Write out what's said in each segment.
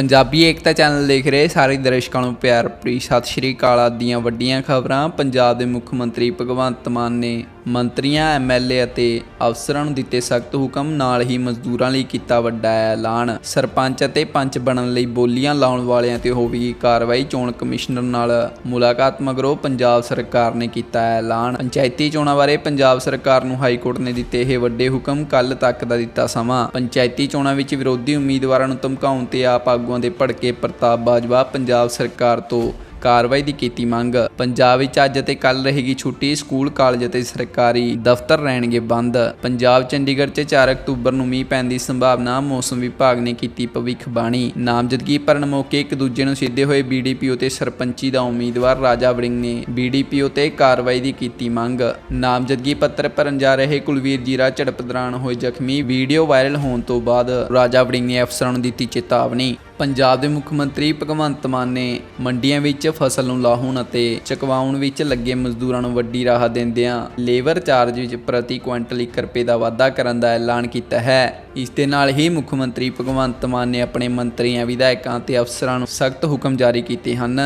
ਪੰਜਾਬੀ ਏਕਤਾ channel ਦੇਖ ਰਹੇ ਸਾਰੇ ਦਰਸ਼ਕਾਂ ਨੂੰ ਪਿਆਰ ਭਰੀ ਸਤਿ ਸ਼੍ਰੀ ਅਕਾਲ ਆਦਿ ਦੀਆਂ ਵੱਡੀਆਂ ਖਬਰਾਂ। ਪੰਜਾਬ ਦੇ ਮੁੱਖ ਮੰਤਰੀ ਭਗਵੰਤ ਮਾਨ ਨੇ ਮੰਤਰੀਆਂ ਐਮਐਲਏ ਅਤੇ ਅਫਸਰਾਂ ਨੂੰ ਦਿੱਤੇ ਸਖਤ ਹੁਕਮ ਨਾਲ ਹੀ ਮਜ਼ਦੂਰਾਂ ਲਈ ਕੀਤਾ ਵੱਡਾ ਐਲਾਨ। ਸਰਪੰਚ ਅਤੇ ਪੰਚ ਬਣਨ ਲਈ ਬੋਲੀਆਂ ਲਾਉਣ ਵਾਲਿਆਂ ਤੇ ਹੋਵੇਗੀ ਕਾਰਵਾਈ, ਚੋਣ ਕਮਿਸ਼ਨਰ ਨਾਲ ਮੁਲਾਕਾਤ ਮਗਰੋਂ ਪੰਜਾਬ ਸਰਕਾਰ ਨੇ ਕੀਤਾ ਐਲਾਨ। ਪੰਚਾਇਤੀ ਚੋਣਾਂ ਬਾਰੇ ਪੰਜਾਬ ਸਰਕਾਰ ਨੂੰ ਹਾਈ ਕੋਰਟ ਨੇ ਦਿੱਤੇ ਇਹ ਵੱਡੇ ਹੁਕਮ ਕੱਲ ਤੱਕ ਦਾ ਦਿੱਤਾ ਸਮਾਂ। ਪੰਚਾਇਤੀ ਚੋਣਾਂ ਵਿੱਚ ਵਿਰੋਧੀ ਉਮੀਦਵਾਰਾਂ ਨੂੰ ਧਮਕਾਉਣ ਤੇ ਆਪ ਆਗੂਆਂ ਦੇ ਭੜਕੇ ਪ੍ਰਤਾਪ ਬਾਜਵਾ ਪੰਜਾਬ ਸਰਕਾਰ ਤੋਂ ਕਾਰਵਾਈ ਦੀ ਕੀਤੀ ਮੰਗ। ਪੰਜਾਬ ਵਿੱਚ ਅੱਜ ਅਤੇ ਕੱਲ ਰਹੇਗੀ ਛੁੱਟੀ, ਸਕੂਲ, ਕਾਲਜ ਅਤੇ ਸਰਕਾਰੀ ਦਫ਼ਤਰ ਰਹਿਣਗੇ ਬੰਦ। ਪੰਜਾਬ, ਚੰਡੀਗੜ੍ਹ 'ਚ 4 ਅਕਤੂਬਰ ਨੂੰ ਮੀਂਹ ਪੈਣ ਦੀ ਸੰਭਾਵਨਾ ਮੌਸਮ ਵਿਭਾਗ ਨੇ ਕੀਤੀ ਭਵਿੱਖਬਾਣੀ। ਨਾਮਜ਼ਦਗੀ ਭਰਨ ਮੌਕੇ ਇੱਕ ਦੂਜੇ ਨੂੰ ਸਿੱਧੇ ਹੋਏ ਬੀਡੀਪੀਓ ਤੇ ਸਰਪੰਚੀ ਦਾ ਉਮੀਦਵਾਰ ਰਾਜਾ ਵੜਿੰਗ ਨੇ ਬੀਡੀਪੀਓ ਤੇ ਕਾਰਵਾਈ ਦੀ ਕੀਤੀ ਮੰਗ। ਨਾਮਜ਼ਦਗੀ ਪੱਤਰ ਭਰਨ ਜਾ ਰਹੇ ਕੁਲਵੀਰ ਜੀਰਾ ਝੜਪ ਦੌਰਾਨ ਹੋਏ ਜ਼ਖਮੀ ਵੀਡੀਓ ਵਾਇਰਲ ਹੋਣ ਤੋਂ ਬਾਅਦ ਰਾਜਾ ਵੜਿੰਗ ਨੇ ਅਫਸਰਾਂ ਨੂੰ ਦਿੱਤੀ ਚੇਤਾਵਨੀ। ਪੰਜਾਬ ਦੇ ਮੁੱਖ ਮੰਤਰੀ ਭਗਵੰਤ ਮਾਨ ਨੇ ਮੰਡੀਆਂ ਵਿੱਚ ਫਸਲ ਨੂੰ ਲਾਹੁਣ ਅਤੇ ਚਕਵਾਉਣ ਵਿੱਚ ਲੱਗੇ ਮਜ਼ਦੂਰਾਂ ਨੂੰ ਵੱਡੀ ਰਾਹਤ ਦਿੰਦਿਆਂ ਲੇਬਰ ਚਾਰਜ ਵਿੱਚ ਪ੍ਰਤੀ ਕੁਇੰਟਲ 1 ਰੁਪਏ ਦਾ ਵਾਧਾ ਕਰਨ ਦਾ ਐਲਾਨ ਕੀਤਾ ਹੈ। ਇਸ ਦੇ ਨਾਲ ਹੀ ਮੁੱਖ ਮੰਤਰੀ ਭਗਵੰਤ ਮਾਨ ਨੇ ਆਪਣੇ ਮੰਤਰੀਆਂ, ਵਿਧਾਇਕਾਂ ਤੇ ਅਫਸਰਾਂ ਨੂੰ ਸਖਤ ਹੁਕਮ ਜਾਰੀ ਕੀਤੇ ਹਨ।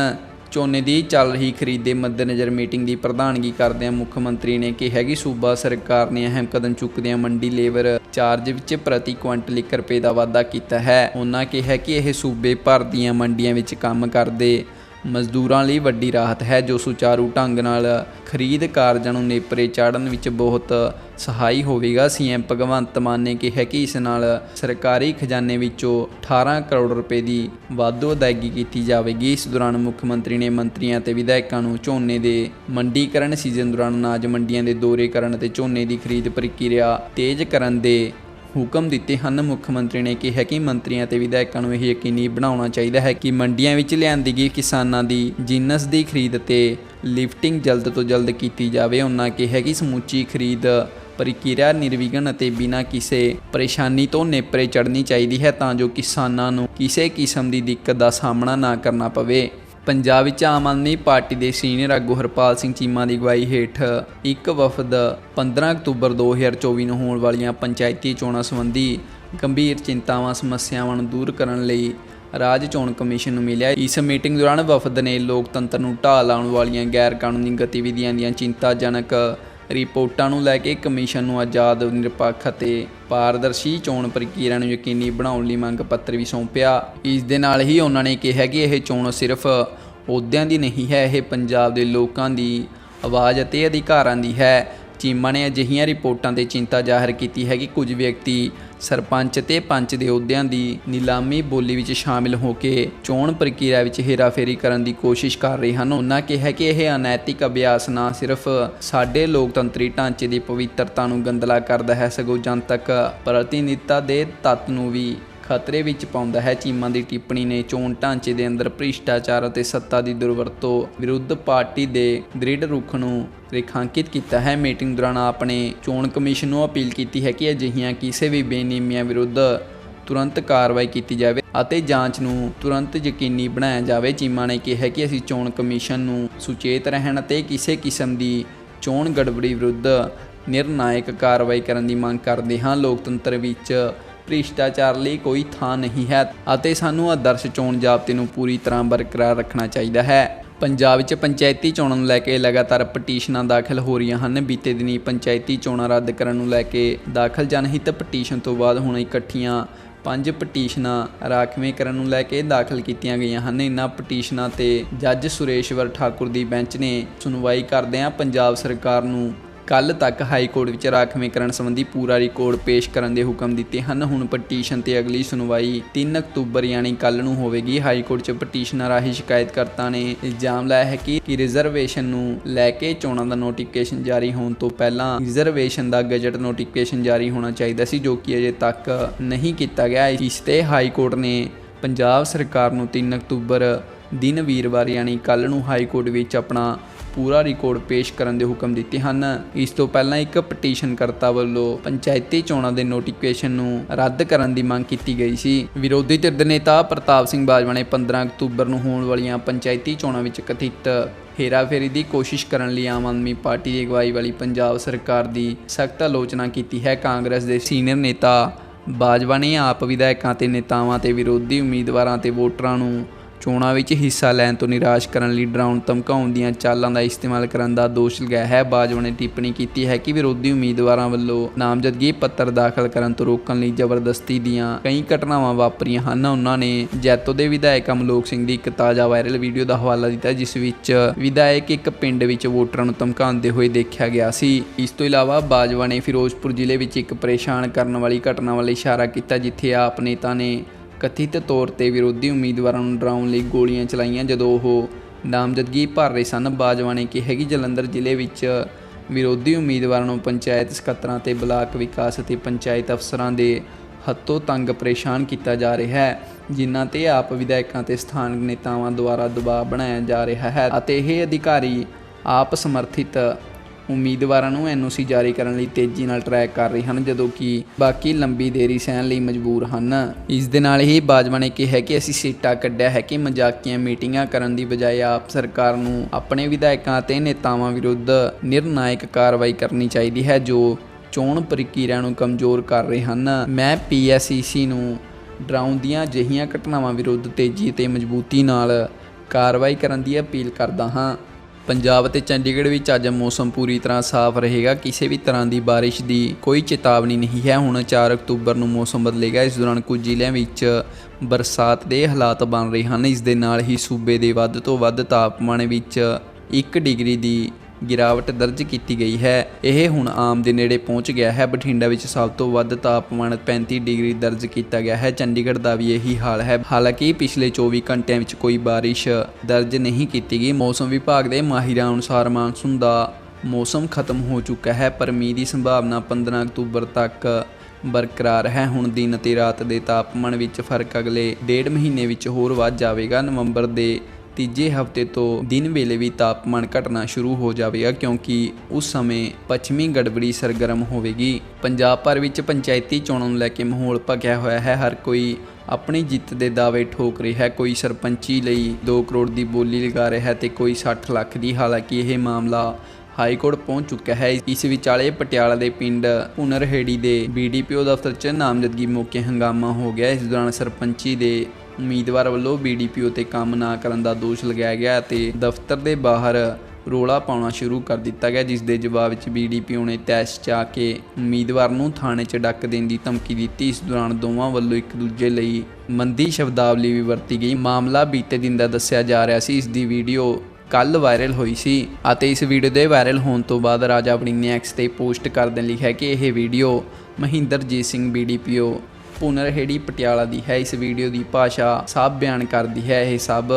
ਝੋਨੇ ਦੀ ਚੱਲ ਰਹੀ ਖਰੀਦ ਦੇ ਮੱਦੇਨਜ਼ਰ ਮੀਟਿੰਗ ਦੀ ਪ੍ਰਧਾਨਗੀ ਕਰਦਿਆਂ ਮੁੱਖ ਮੰਤਰੀ ਨੇ ਕਿਹਾ ਕਿ ਸੂਬਾ ਸਰਕਾਰ ਨੇ ਅਹਿਮ ਕਦਮ ਚੁੱਕਦਿਆਂ ਮੰਡੀ ਲੇਬਰ ਚਾਰਜ ਵਿੱਚ ਪ੍ਰਤੀ ਕੁਇੰਟਲ 1 ਰੁਪਏ ਦਾ ਵਾਧਾ ਕੀਤਾ ਹੈ। ਉਹਨਾਂ ਕਿਹਾ ਕਿ ਇਹ ਸੂਬੇ ਭਰ ਦੀਆਂ ਮੰਡੀਆਂ ਵਿੱਚ ਕੰਮ ਕਰਦੇ ਮਜ਼ਦੂਰਾਂ ਲਈ ਵੱਡੀ ਰਾਹਤ ਹੈ, ਜੋ ਸੁਚਾਰੂ ਢੰਗ ਨਾਲ ਖਰੀਦ ਕਾਰਜਾਂ ਨੂੰ ਨੇਪਰੇ ਚਾੜਨ ਵਿੱਚ ਬਹੁਤ ਸਹਾਈ ਹੋਵੇਗਾ। ਸੀਐਮ ਭਗਵੰਤ ਮਾਨ ਨੇ ਕਿਹਾ ਕਿ ਇਸ ਨਾਲ ਸਰਕਾਰੀ ਖਜ਼ਾਨੇ ਵਿੱਚੋਂ 18 ਕਰੋੜ ਰੁਪਏ ਦੀ ਵਾਧੂ ਅਦਾਇਗੀ ਕੀਤੀ ਜਾਵੇਗੀ। ਇਸ ਦੌਰਾਨ ਮੁੱਖ ਮੰਤਰੀ ਨੇ ਮੰਤਰੀਆਂ ਤੇ ਵਿਧਾਇਕਾਂ ਨੂੰ ਝੋਨੇ ਦੇ ਮੰਡੀਕਰਨ, ਸੀਜ਼ਨ ਦੌਰਾਨ ਅਨਾਜ ਮੰਡੀਆਂ ਦੇ ਦੌਰੇ ਕਰਨ ਅਤੇ ਝੋਨੇ ਦੀ ਖਰੀਦ ਪ੍ਰਕਿਰਿਆ ਤੇਜ਼ ਕਰਨ ਦੇ ਹੁਕਮ ਦਿੱਤੇ ਹਨ। ਮੁੱਖ ਮੰਤਰੀ ਨੇ ਕਿਹਾ ਕਿ ਮੰਤਰੀਆਂ ਤੇ ਵਿਧਾਇਕਾਂ ਨੂੰ ਇਹ ਯਕੀਨੀ ਬਣਾਉਣਾ ਚਾਹੀਦਾ ਹੈ ਕਿ ਮੰਡੀਆਂ ਵਿੱਚ ਲਿਆਂਦੀ ਗਈ ਕਿਸਾਨਾਂ ਦੀ ਜਿਨਸ ਦੀ ਖਰੀਦ ਤੇ ਲਿਫਟਿੰਗ ਜਲਦ ਤੋਂ ਜਲਦ ਕੀਤੀ ਜਾਵੇ। ਉਹਨਾਂ ਕਿਹਾ ਕਿ ਸਮੁੱਚੀ ਖਰੀਦ ਪ੍ਰਕਿਰਿਆ ਨਿਰਵਿਘਨ ਅਤੇ ਬਿਨਾਂ ਕਿਸੇ ਪਰੇਸ਼ਾਨੀ ਤੋਂ ਨੇਪਰੇ ਚੜ੍ਹਨੀ ਚਾਹੀਦੀ ਹੈ ਤਾਂ ਜੋ ਕਿਸਾਨਾਂ ਨੂੰ ਕਿਸੇ ਕਿਸਮ ਦੀ ਦਿੱਕਤ ਦਾ ਸਾਹਮਣਾ ਨਾ ਕਰਨਾ ਪਵੇ। ਪੰਜਾਬ ਵਿੱਚ ਆਮ ਆਦਮੀ ਪਾਰਟੀ ਦੇ ਸੀਨੀਅਰ ਆਗੂ ਹਰਪਾਲ ਸਿੰਘ ਚੀਮਾ ਦੀ ਅਗਵਾਈ ਹੇਠ ਇੱਕ ਵਫਦ 15 ਅਕਤੂਬਰ 2024 ਨੂੰ ਹੋਣ ਵਾਲੀਆਂ ਪੰਚਾਇਤੀ ਚੋਣਾਂ ਸੰਬੰਧੀ ਗੰਭੀਰ ਚਿੰਤਾਵਾਂ, ਸਮੱਸਿਆਵਾਂ ਨੂੰ ਦੂਰ ਕਰਨ ਲਈ ਰਾਜ ਚੋਣ ਕਮਿਸ਼ਨ ਨੂੰ ਮਿਲਿਆ। ਇਸ ਮੀਟਿੰਗ ਦੌਰਾਨ ਵਫਦ ਨੇ ਲੋਕਤੰਤਰ ਨੂੰ ਢਾਹ ਲਾਉਣ ਵਾਲੀਆਂ ਗੈਰ ਕਾਨੂੰਨੀ ਗਤੀਵਿਧੀਆਂ ਦੀਆਂ ਚਿੰਤਾਜਨਕ ਰਿਪੋਰਟਾਂ ਨੂੰ ਲੈ ਕੇ ਕਮਿਸ਼ਨ ਨੂੰ ਆਜ਼ਾਦ, ਨਿਰਪੱਖ ਅਤੇ ਪਾਰਦਰਸ਼ੀ ਚੋਣ ਪ੍ਰਕਿਰਿਆ ਨੂੰ ਯਕੀਨੀ ਬਣਾਉਣ ਲਈ ਮੰਗ ਪੱਤਰ ਵੀ ਸੌਂਪਿਆ। ਇਸ ਦੇ ਨਾਲ ਹੀ ਉਹਨਾਂ ਨੇ ਕਿਹਾ ਕਿ ਇਹ ਚੋਣ ਸਿਰਫ ਅਹੁਦਿਆਂ ਦੀ ਨਹੀਂ ਹੈ, ਇਹ ਪੰਜਾਬ ਦੇ ਲੋਕਾਂ ਦੀ ਆਵਾਜ਼ ਅਤੇ ਅਧਿਕਾਰਾਂ ਦੀ ਹੈ। ਚੀਮਾ ਨੇ ਅਜਿਹੀਆਂ ਰਿਪੋਰਟਾਂ ਤੇ ਚਿੰਤਾ ਜ਼ਾਹਰ ਕੀਤੀ ਹੈ ਕਿ ਕੁਝ ਵਿਅਕਤੀ ਸਰਪੰਚ ਤੇ ਪੰਚ ਦੇ ਅਹੁਦਿਆਂ ਦੀ ਨਿਲਾਮੀ ਬੋਲੀ ਵਿੱਚ ਸ਼ਾਮਿਲ ਹੋ ਕੇ ਚੋਣ ਪ੍ਰਕਿਰਿਆ ਵਿੱਚ ਹੇਰਾਫੇਰੀ ਕਰਨ ਦੀ ਕੋਸ਼ਿਸ਼ ਕਰ ਰਹੇ ਹਨ। ਉਹਨਾਂ ਕਿਹਾ ਕਿ ਇਹ ਅਨੈਤਿਕ ਅਭਿਆਸ ਨਾ ਸਿਰਫ ਸਾਡੇ ਲੋਕਤੰਤਰੀ ਢਾਂਚੇ ਦੀ ਪਵਿੱਤਰਤਾ ਨੂੰ ਗੰਦਲਾ ਕਰਦਾ ਹੈ, ਸਗੋਂ ਜਨਤਕ ਪ੍ਰਤੀਨਿਧਤਾ ਦੇ ਤੱਤ ਨੂੰ ਵੀ ਖਤਰੇ ਵਿੱਚ ਪਾਉਂਦਾ ਹੈ। ਚੀਮਾ ਦੀ ਟਿੱਪਣੀ ਨੇ ਚੋਣ ਢਾਂਚੇ ਦੇ ਅੰਦਰ ਭ੍ਰਿਸ਼ਟਾਚਾਰ ਅਤੇ ਸੱਤਾ ਦੀ ਦੁਰਵਰਤੋਂ ਵਿਰੁੱਧ ਪਾਰਟੀ ਦੇ ਦ੍ਰਿੜ ਰੁਖ ਨੂੰ ਰੇਖਾਂਕਿਤ ਕੀਤਾ ਹੈ। ਮੀਟਿੰਗ ਦੌਰਾਨ ਆਪਣੇ ਚੋਣ ਕਮਿਸ਼ਨ ਨੂੰ ਅਪੀਲ ਕੀਤੀ ਹੈ ਕਿ ਅਜਿਹੀਆਂ ਕਿਸੇ ਵੀ ਬੇਨਿਯਮੀਆਂ ਵਿਰੁੱਧ ਤੁਰੰਤ ਕਾਰਵਾਈ ਕੀਤੀ ਜਾਵੇ ਅਤੇ ਜਾਂਚ ਨੂੰ ਤੁਰੰਤ ਯਕੀਨੀ ਬਣਾਇਆ ਜਾਵੇ। ਚੀਮਾ ਨੇ ਕਿਹਾ ਕਿ ਅਸੀਂ ਚੋਣ ਕਮਿਸ਼ਨ ਨੂੰ ਸੁਚੇਤ ਰਹਿਣ ਅਤੇ ਕਿਸੇ ਕਿਸਮ ਦੀ ਚੋਣ ਗੜਬੜੀ ਵਿਰੁੱਧ ਨਿਰਣਾਇਕ ਕਾਰਵਾਈ ਕਰਨ ਦੀ ਮੰਗ ਕਰਦੇ ਹਾਂ। ਲੋਕਤੰਤਰ ਵਿੱਚ ਭ੍ਰਿਸ਼ਟਾਚਾਰ ਲਈ ਕੋਈ ਥਾਂ ਨਹੀਂ ਹੈ ਅਤੇ ਸਾਨੂੰ ਆਦਰਸ਼ ਚੋਣ ਜ਼ਾਬਤੇ ਨੂੰ ਪੂਰੀ ਤਰ੍ਹਾਂ ਬਰਕਰਾਰ ਰੱਖਣਾ ਚਾਹੀਦਾ ਹੈ। ਪੰਜਾਬ ਵਿੱਚ ਪੰਚਾਇਤੀ ਚੋਣਾਂ ਨੂੰ ਲੈ ਕੇ ਲਗਾਤਾਰ ਪਟੀਸ਼ਨਾਂ ਦਾਖਲ ਹੋ ਰਹੀਆਂ ਹਨ। ਬੀਤੇ ਦਿਨੀ ਪੰਚਾਇਤੀ ਚੋਣਾਂ ਰੱਦ ਕਰਨ ਨੂੰ ਲੈ ਕੇ ਦਾਖਲ ਜਨਹਿਤ ਪਟੀਸ਼ਨ ਤੋਂ ਬਾਅਦ ਹੁਣ ਇਕੱਠੀਆਂ ਪੰਜ ਪਟੀਸ਼ਨਾਂ ਰਾਖਵੇਂ ਕਰਨ ਨੂੰ ਲੈ ਕੇ ਦਾਖਲ ਕੀਤੀਆਂ ਗਈਆਂ ਹਨ। ਇਨ੍ਹਾਂ ਪਟੀਸ਼ਨਾਂ ਤੇ ਜੱਜ ਸੁਰੇਸ਼ਵਰ ਠਾਕੁਰ ਦੀ ਬੈਂਚ ਨੇ ਸੁਣਵਾਈ ਕਰਦਿਆਂ ਪੰਜਾਬ ਸਰਕਾਰ ਨੂੰ ਕੱਲ ਤੱਕ ਹਾਈ ਕੋਰਟ ਵਿੱਚ ਰਾਖਵੇਂਕਰਨ ਸੰਬੰਧੀ ਪੂਰਾ ਰਿਕਾਰਡ ਪੇਸ਼ ਕਰਨ ਦੇ ਹੁਕਮ ਦਿੱਤੇ ਹਨ। ਹੁਣ ਪਟੀਸ਼ਨ ਤੇ ਅਗਲੀ ਸੁਣਵਾਈ 3 ਅਕਤੂਬਰ ਯਾਨੀ ਕੱਲ ਨੂੰ ਹੋਵੇਗੀ। ਹਾਈ ਕੋਰਟ 'ਚ ਪਟੀਸ਼ਨਰ ਰਾਹੀਂ ਸ਼ਿਕਾਇਤਕਰਤਾ ਨੇ ਇਲਜ਼ਾਮ ਲਾਇਆ ਹੈ ਕਿ ਕਿ ਰਿਜ਼ਰਵੇਸ਼ਨ ਨੂੰ ਲੈ ਕੇ ਚੋਣਾਂ ਦਾ ਨੋਟੀਫਿਕੇਸ਼ਨ ਜਾਰੀ ਹੋਣ ਤੋਂ ਪਹਿਲਾਂ ਰਿਜ਼ਰਵੇਸ਼ਨ ਦਾ ਗਜਟ ਨੋਟੀਫਿਕੇਸ਼ਨ ਜਾਰੀ ਹੋਣਾ ਚਾਹੀਦਾ ਸੀ, ਜੋ ਕਿ ਅਜੇ ਤੱਕ ਨਹੀਂ ਕੀਤਾ ਗਿਆ। ਇਸ ਤੇ ਹਾਈ ਕੋਰਟ ਨੇ ਪੰਜਾਬ ਸਰਕਾਰ ਨੂੰ 3 ਅਕਤੂਬਰ ਦਿਨ ਵੀਰਵਾਰ ਯਾਨੀ ਕੱਲ ਨੂੰ ਹਾਈ ਕੋਰਟ ਵਿੱਚ ਆਪਣਾ ਪੂਰਾ ਰਿਕਾਰਡ ਪੇਸ਼ ਕਰਨ ਦੇ ਹੁਕਮ ਦਿੱਤੇ ਹਨ। ਇਸ ਤੋਂ ਪਹਿਲਾਂ ਇੱਕ ਪਟੀਸ਼ਨ ਕਰਤਾ ਵੱਲੋਂ ਪੰਚਾਇਤੀ ਚੋਣਾਂ ਦੇ ਨੋਟੀਫਿਕੇਸ਼ਨ ਨੂੰ ਰੱਦ ਕਰਨ ਦੀ ਮੰਗ ਕੀਤੀ ਗਈ ਸੀ। ਵਿਰੋਧੀ ਧਿਰ ਦੇ ਨੇਤਾ ਪ੍ਰਤਾਪ ਸਿੰਘ ਬਾਜਵਾ ਨੇ 15 ਅਕਤੂਬਰ ਨੂੰ ਹੋਣ ਵਾਲੀਆਂ ਪੰਚਾਇਤੀ ਚੋਣਾਂ ਵਿੱਚ ਕਥਿਤ ਹੇਰਾਫੇਰੀ ਦੀ ਕੋਸ਼ਿਸ਼ ਕਰਨ ਲਈ ਆਮ ਆਦਮੀ ਪਾਰਟੀ ਦੀ ਅਗਵਾਈ ਵਾਲੀ ਪੰਜਾਬ ਸਰਕਾਰ ਦੀ ਸਖਤ ਆਲੋਚਨਾ ਕੀਤੀ ਹੈ। ਕਾਂਗਰਸ ਦੇ ਸੀਨੀਅਰ ਨੇਤਾ ਬਾਜਵਾ ਨੇ ਆਪ ਵਿਧਾਇਕਾਂ ਤੇ ਨੇਤਾਵਾਂ ਤੇ ਵਿਰੋਧੀ ਉਮੀਦਵਾਰਾਂ ਤੇ ਵੋਟਰਾਂ ਨੂੰ ਚੋਣਾਂ ਵਿੱਚ ਹਿੱਸਾ ਲੈਣ ਤੋਂ ਨਿਰਾਸ਼ ਕਰਨ ਲਈ ਡਰਾਉਣ, ਧਮਕਾਉਣ ਦੀਆਂ ਚਾਲਾਂ ਦਾ ਇਸਤੇਮਾਲ ਕਰਨ ਦਾ ਦੋਸ਼ ਲਗਾਇਆ ਹੈ। ਬਾਜਵਾ ਨੇ ਟਿੱਪਣੀ ਕੀਤੀ ਹੈ ਕਿ ਵਿਰੋਧੀ ਉਮੀਦਵਾਰਾਂ ਵੱਲੋਂ ਨਾਮਜ਼ਦਗੀ ਪੱਤਰ ਦਾਖਲ ਕਰਨ ਤੋਂ ਰੋਕਣ ਲਈ ਜ਼ਬਰਦਸਤੀ ਦੀਆਂ ਕਈ ਘਟਨਾਵਾਂ ਵਾਪਰੀਆਂ ਹਨ। ਉਹਨਾਂ ਨੇ ਜੈਤੋ ਦੇ ਵਿਧਾਇਕ ਅਮਲੋਕ ਸਿੰਘ ਦੀ ਇੱਕ ਤਾਜ਼ਾ ਵਾਇਰਲ ਵੀਡੀਓ ਦਾ ਹਵਾਲਾ ਦਿੱਤਾ, ਜਿਸ ਵਿੱਚ ਵਿਧਾਇਕ ਇੱਕ ਪਿੰਡ ਵਿੱਚ ਵੋਟਰਾਂ ਨੂੰ ਧਮਕਾਉਂਦੇ ਹੋਏ ਦੇਖਿਆ ਗਿਆ ਸੀ। ਇਸ ਤੋਂ ਇਲਾਵਾ ਬਾਜਵਾ ਨੇ ਫਿਰੋਜ਼ਪੁਰ ਜ਼ਿਲ੍ਹੇ ਵਿੱਚ ਇੱਕ ਪਰੇਸ਼ਾਨ ਕਰਨ ਵਾਲੀ ਘਟਨਾ ਵੱਲ ਇਸ਼ਾਰਾ ਕੀਤਾ, ਜਿੱਥੇ ਆਪ ਨੇਤਾ ਨੇ ਕਥਿਤ ਤੌਰ ਤੇ ਵਿਰੋਧੀ ਉਮੀਦਵਾਰਾਂ ਨੂੰ ਡਰਾਉਣ ਲਈ ਗੋਲੀਆਂ ਚਲਾਈਆਂ ਜਦੋਂ ਉਹ ਨਾਮਜ਼ਦਗੀ ਭਰ ਰਹੇ ਸਨ। ਬਾਜਵਾ ਨੇ ਕਿਹਾ ਕਿ ਜਲੰਧਰ ਜ਼ਿਲ੍ਹੇ ਵਿੱਚ ਵਿਰੋਧੀ ਉਮੀਦਵਾਰਾਂ ਨੂੰ ਪੰਚਾਇਤ ਸਕੱਤਰਾਂ ਤੇ ਬਲਾਕ ਵਿਕਾਸ ਅਤੇ ਪੰਚਾਇਤ ਅਫਸਰਾਂ ਦੇ ਹੱਥੋਂ ਤੰਗ ਪਰੇਸ਼ਾਨ ਕੀਤਾ ਜਾ ਰਿਹਾ ਹੈ, ਜਿਨ੍ਹਾਂ ਤੇ ਆਪ ਵਿਧਾਇਕਾਂ ਤੇ ਸਥਾਨਕ ਨੇਤਾਵਾਂ ਦੁਆਰਾ ਦਬਾਅ ਬਣਾਇਆ ਜਾ ਰਿਹਾ ਹੈ ਅਤੇ ਇਹ ਅਧਿਕਾਰੀ ਆਪ ਸਮਰਥਿਤ ਉਮੀਦਵਾਰਾਂ ਨੂੰ ਐਨਓਸੀ ਜਾਰੀ ਕਰਨ ਲਈ ਤੇਜ਼ੀ ਨਾਲ ਟਰੈਕ ਕਰ ਰਹੇ ਹਨ, ਜਦੋਂ ਕਿ ਬਾਕੀ ਲੰਬੀ ਦੇਰੀ ਸਹਿਣ ਲਈ ਮਜਬੂਰ ਹਨ। ਇਸ ਦੇ ਨਾਲ ਹੀ ਬਾਜਵਾ ਨੇ ਕਿਹਾ ਕਿ ਅਸੀਂ ਸੀਟਾਂ ਕੱਢਿਆ ਹੈ ਕਿ ਮਜ਼ਾਕੀਆਂ ਮੀਟਿੰਗਾਂ ਕਰਨ ਦੀ ਬਜਾਏ ਆਪ ਸਰਕਾਰ ਨੂੰ ਆਪਣੇ ਵਿਧਾਇਕਾਂ ਅਤੇ ਨੇਤਾਵਾਂ ਵਿਰੁੱਧ ਨਿਰਣਾਇਕ ਕਾਰਵਾਈ ਕਰਨੀ ਚਾਹੀਦੀ ਹੈ, ਜੋ ਚੋਣ ਪ੍ਰਕਿਰਿਆ ਨੂੰ ਕਮਜ਼ੋਰ ਕਰ ਰਹੇ ਹਨ। ਮੈਂ ਪੀਐਸਈਸੀ ਨੂੰ ਡਰਾਉਣ ਦੀਆਂ ਅਜਿਹੀਆਂ ਘਟਨਾਵਾਂ ਵਿਰੁੱਧ ਤੇਜ਼ੀ ਤੇ ਮਜ਼ਬੂਤੀ ਨਾਲ ਕਾਰਵਾਈ ਕਰਨ ਦੀ ਅਪੀਲ ਕਰਦਾ ਹਾਂ। ਪੰਜਾਬ ਅਤੇ ਚੰਡੀਗੜ੍ਹ ਵਿੱਚ ਅੱਜ ਮੌਸਮ ਪੂਰੀ ਤਰ੍ਹਾਂ ਸਾਫ਼ ਰਹੇਗਾ। ਕਿਸੇ ਵੀ ਤਰ੍ਹਾਂ ਦੀ ਬਾਰਿਸ਼ ਦੀ ਕੋਈ ਚੇਤਾਵਨੀ ਨਹੀਂ ਹੈ। ਹੁਣ 4 ਅਕਤੂਬਰ ਨੂੰ ਮੌਸਮ ਬਦਲੇਗਾ। ਇਸ ਦੌਰਾਨ ਕੁਝ ਜ਼ਿਲ੍ਹਿਆਂ ਵਿੱਚ ਬਰਸਾਤ ਦੇ ਹਾਲਾਤ ਬਣ ਰਹੇ ਹਨ। ਇਸ ਦੇ ਨਾਲ ਹੀ ਸੂਬੇ ਦੇ ਵੱਧ ਤੋਂ ਵੱਧ ਤਾਪਮਾਨ ਵਿੱਚ 1 ਡਿਗਰੀ ਦੀ ਗਿਰਾਵਟ ਦਰਜ ਕੀਤੀ ਗਈ ਹੈ। ਇਹ ਹੁਣ ਆਮ ਦੇ ਨੇੜੇ ਪਹੁੰਚ ਗਿਆ ਹੈ। ਬਠਿੰਡਾ ਵਿੱਚ ਸਭ ਤੋਂ ਵੱਧ ਤਾਪਮਾਨ 35 ਡਿਗਰੀ ਦਰਜ ਕੀਤਾ ਗਿਆ ਹੈ। ਚੰਡੀਗੜ੍ਹ ਦਾ ਵੀ ਇਹੀ ਹਾਲ ਹੈ। ਹਾਲਾਂਕਿ ਪਿਛਲੇ 24 ਘੰਟਿਆਂ ਵਿੱਚ ਕੋਈ ਬਾਰਿਸ਼ ਦਰਜ ਨਹੀਂ ਕੀਤੀ ਗਈ। ਮੌਸਮ ਵਿਭਾਗ ਦੇ ਮਾਹਿਰਾਂ ਅਨੁਸਾਰ ਮਾਨਸੂਨ ਦਾ ਮੌਸਮ ਖਤਮ ਹੋ ਚੁੱਕਾ ਹੈ, ਪਰ ਮੀਂਹ ਦੀ ਸੰਭਾਵਨਾ 15 ਅਕਤੂਬਰ ਤੱਕ ਬਰਕਰਾਰ ਹੈ। ਹੁਣ ਦਿਨ ਅਤੇ ਰਾਤ ਦੇ ਤਾਪਮਾਨ ਵਿੱਚ ਫ਼ਰਕ ਅਗਲੇ ਡੇਢ ਮਹੀਨੇ ਵਿੱਚ ਹੋਰ ਵੱਧ ਜਾਵੇਗਾ। ਨਵੰਬਰ ਦੇ ਤੀਜੇ ਹਫ਼ਤੇ ਤੋਂ ਦਿਨ ਵੇਲੇ ਵੀ ਤਾਪਮਾਨ ਘਟਣਾ ਸ਼ੁਰੂ ਹੋ ਜਾਵੇਗਾ ਕਿਉਂਕਿ ਉਸ ਸਮੇਂ ਪੱਛਮੀ ਗੜਬੜੀ ਸਰਗਰਮ ਹੋਵੇਗੀ। ਪੰਜਾਬ ਭਰ ਵਿੱਚ ਪੰਚਾਇਤੀ ਚੋਣਾਂ ਨੂੰ ਲੈ ਕੇ ਮਾਹੌਲ ਭਖਿਆ ਹੋਇਆ ਹੈ। ਹਰ ਕੋਈ ਆਪਣੀ ਜਿੱਤ ਦੇ ਦਾਅਵੇ ਠੋਕ ਰਿਹਾ ਹੈ। ਕੋਈ ਸਰਪੰਚੀ ਲਈ 2 ਕਰੋੜ ਦੀ ਬੋਲੀ ਲਗਾ ਰਿਹਾ ਹੈ ਤੇ ਕੋਈ 60 ਲੱਖ ਦੀ। ਹਾਲਾਂਕਿ ਇਹ ਮਾਮਲਾ ਹਾਈ ਕੋਰਟ ਪਹੁੰਚ ਚੁੱਕਾ ਹੈ। ਇਸ ਵਿਚਾਲੇ ਪਟਿਆਲਾ ਦੇ ਪਿੰਡ ਪੁਨਰਹੇੜੀ ਦੇ ਬੀਡੀਪੀਓ ਦਫ਼ਤਰ 'ਚ ਨਾਮਜ਼ਦਗੀ ਮੌਕੇ ਹੰਗਾਮਾ ਹੋ ਗਿਆ। ਇਸ ਦੌਰਾਨ ਸਰਪੰਚੀ ਦੇ ਉਮੀਦਵਾਰ ਵੱਲੋਂ ਬੀਡੀਪੀਓ ਤੇ ਕੰਮ ਨਾ ਕਰਨ ਦਾ ਦੋਸ਼ ਲਗਾਇਆ ਗਿਆ ਅਤੇ ਦਫ਼ਤਰ ਦੇ ਬਾਹਰ ਰੋਲਾ ਪਾਉਣਾ ਸ਼ੁਰੂ ਕਰ ਦਿੱਤਾ ਗਿਆ, ਜਿਸ ਦੇ ਜਵਾਬ ਵਿੱਚ ਬੀਡੀਪੀਓ ਨੇ ਤੈਸ਼ 'ਚ ਆ ਕੇ ਉਮੀਦਵਾਰ ਨੂੰ ਥਾਣੇ 'ਚ ਡੱਕ ਦੇਣ ਦੀ ਧਮਕੀ ਦਿੱਤੀ। ਇਸ ਦੌਰਾਨ ਦੋਵਾਂ ਵੱਲੋਂ ਇੱਕ ਦੂਜੇ ਲਈ ਮੰਦੀ ਸ਼ਬਦਾਵਲੀ ਵੀ ਵਰਤੀ ਗਈ। ਮਾਮਲਾ ਬੀਤੇ ਦਿਨ ਦਾ ਦੱਸਿਆ ਜਾ ਰਿਹਾ ਸੀ। ਇਸ ਦੀ ਵੀਡੀਓ ਕੱਲ ਵਾਇਰਲ ਹੋਈ ਸੀ ਅਤੇ ਇਸ ਵੀਡੀਓ ਦੇ ਵਾਇਰਲ ਹੋਣ ਤੋਂ ਬਾਅਦ ਰਾਜਾ ਵੜਿੰਗ ਨੈਕਸ ਤੇ ਪੋਸਟ ਕਰਦੇ ਲਿਖਿਆ ਕਿ ਇਹ ਵੀਡੀਓ ਮਹਿੰਦਰਜੀਤ ਸਿੰਘ ਬੀਡੀਪੀਓ ਪੁਨਰਹੇੜੀ ਪਟਿਆਲਾ ਦੀ ਹੈ, ਇਸ ਵੀਡੀਓ ਦੀ ਭਾਸ਼ਾ ਸਾਫ਼ ਬਿਆਨ ਕਰਦੀ ਹੈ, ਇਹ ਸਭ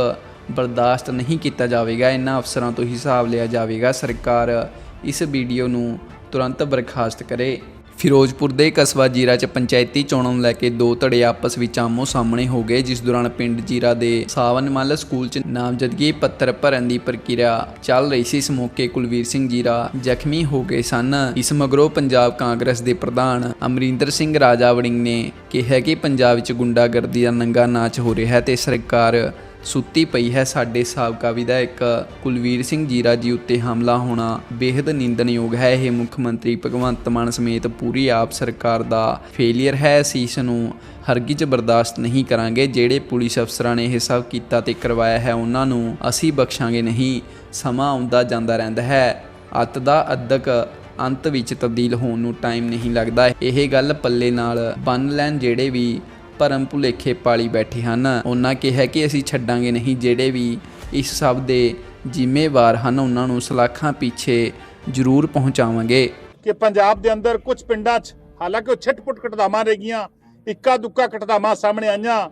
ਬਰਦਾਸ਼ਤ ਨਹੀਂ ਕੀਤਾ ਜਾਵੇਗਾ, ਇਹਨਾਂ ਅਫਸਰਾਂ ਤੋਂ ਹਿਸਾਬ ਲਿਆ ਜਾਵੇਗਾ, ਸਰਕਾਰ ਇਸ ਵੀਡੀਓ ਨੂੰ ਤੁਰੰਤ ਬਰਖਾਸਤ ਕਰੇ। ਫਿਰੋਜ਼ਪੁਰ ਦੇ ਕਸਬਾ ਜੀਰਾ 'ਚ ਪੰਚਾਇਤੀ ਚੋਣਾਂ ਨੂੰ ਲੈ ਕੇ ਦੋ ਧੜੇ ਆਪਸ ਵਿੱਚ ਆਮੋ ਸਾਹਮਣੇ ਹੋ ਗਏ, ਜਿਸ ਦੌਰਾਨ ਪਿੰਡ ਜੀਰਾ ਦੇ ਸਾਵਨ ਮੱਲ ਸਕੂਲ 'ਚ ਨਾਮਜ਼ਦਗੀ ਪੱਤਰ ਭਰਨ ਦੀ ਪ੍ਰਕਿਰਿਆ ਚੱਲ ਰਹੀ ਸੀ। ਇਸ ਮੌਕੇ ਕੁਲਵੀਰ ਸਿੰਘ ਜੀਰਾ ਜ਼ਖਮੀ ਹੋ ਗਏ ਸਨ। ਇਸ ਮਗਰੋਂ ਪੰਜਾਬ ਕਾਂਗਰਸ ਦੇ ਪ੍ਰਧਾਨ ਅਮਰਿੰਦਰ ਸਿੰਘ ਰਾਜਾ ਵੜਿੰਗ ਨੇ ਕਿਹਾ ਕਿ ਪੰਜਾਬ ਵਿੱਚ ਗੁੰਡਾਗਰਦੀ ਦਾ ਨੰਗਾ ਨਾਚ ਹੋ ਰਿਹਾ ਹੈ ਤੇ ਸਰਕਾਰ ਸੁੱਤੀ ਪਈ ਹੈ। ਸਾਡੇ ਸਾਬਕਾ ਵਿਧਾਇਕ ਕੁਲਵੀਰ ਸਿੰਘ ਜੀਰਾ ਜੀ ਉੱਤੇ ਹਮਲਾ ਹੋਣਾ ਬੇहद ਨਿੰਦਣਯੋਗ ਹੈ। ਇਹ ਮੁੱਖ ਮੰਤਰੀ ਭਗਵੰਤ ਮਾਨ ਸਮੇਤ ਪੂਰੀ ਆਪ ਸਰਕਾਰ ਦਾ ਫੇਲਿਅਰ ਹੈ। ਅਸੀਂ ਇਸ ਨੂੰ ਹਰਗਿਜ਼ ਬਰਦਾਸ਼ਤ ਨਹੀਂ ਕਰਾਂਗੇ। ਜਿਹੜੇ ਪੁਲਿਸ ਅਫਸਰਾਂ ਨੇ ਇਹ ਸਭ ਕੀਤਾ ਤੇ ਕਰਵਾਇਆ ਹੈ, ਉਹਨਾਂ ਨੂੰ ਅਸੀਂ ਬਖਸ਼ਾਂਗੇ ਨਹੀਂ। ਸਮਾਂ ਆਉਂਦਾ ਜਾਂਦਾ ਰਹਿੰਦਾ ਹੈ। ਅੱਤ ਦਾ ਅੱਧਕ ਅੰਤ ਵਿੱਚ ਤਬਦੀਲ ਹੋਣ ਨੂੰ ਟਾਈਮ ਨਹੀਂ ਲੱਗਦਾ। ਇਹ ਗੱਲ ਪੱਲੇ ਨਾਲ ਬੰਨ ਲੈਣ ਜਿਹੜੇ ਵੀ ਭਰਮ ਭੁਲੇਖੇ ਪਾਲੀ ਬੈਠੇ ਹਨ। ਉਹਨਾਂ ਕਿਹਾ ਕਿ ਅਸੀਂ ਛੱਡਾਂਗੇ ਨਹੀਂ, ਜਿਹੜੇ ਵੀ ਇਸ ਸਭ ਦੇ ਜ਼ਿੰਮੇਵਾਰ ਹਨ, ਉਹਨਾਂ ਨੂੰ ਸਲਾਖਾਂ ਪਿੱਛੇ ਜ਼ਰੂਰ ਪਹੁੰਚਾਵਾਂਗੇ। ਕਿ ਪੰਜਾਬ ਦੇ ਅੰਦਰ ਕੁਝ ਪਿੰਡਾਂ 'ਚ ਹਾਲਾਂਕਿ ਉਹ ਛਿੱਟ-ਪੁੱਟ ਘਟਨਾਵਾਂ ਰਹਿ ਗਈਆਂ ਇੱਕਾ ਦੁੱਕਾ ਘਟਨਾਵਾਂ ਸਾਹਮਣੇ ਆਈਆਂ,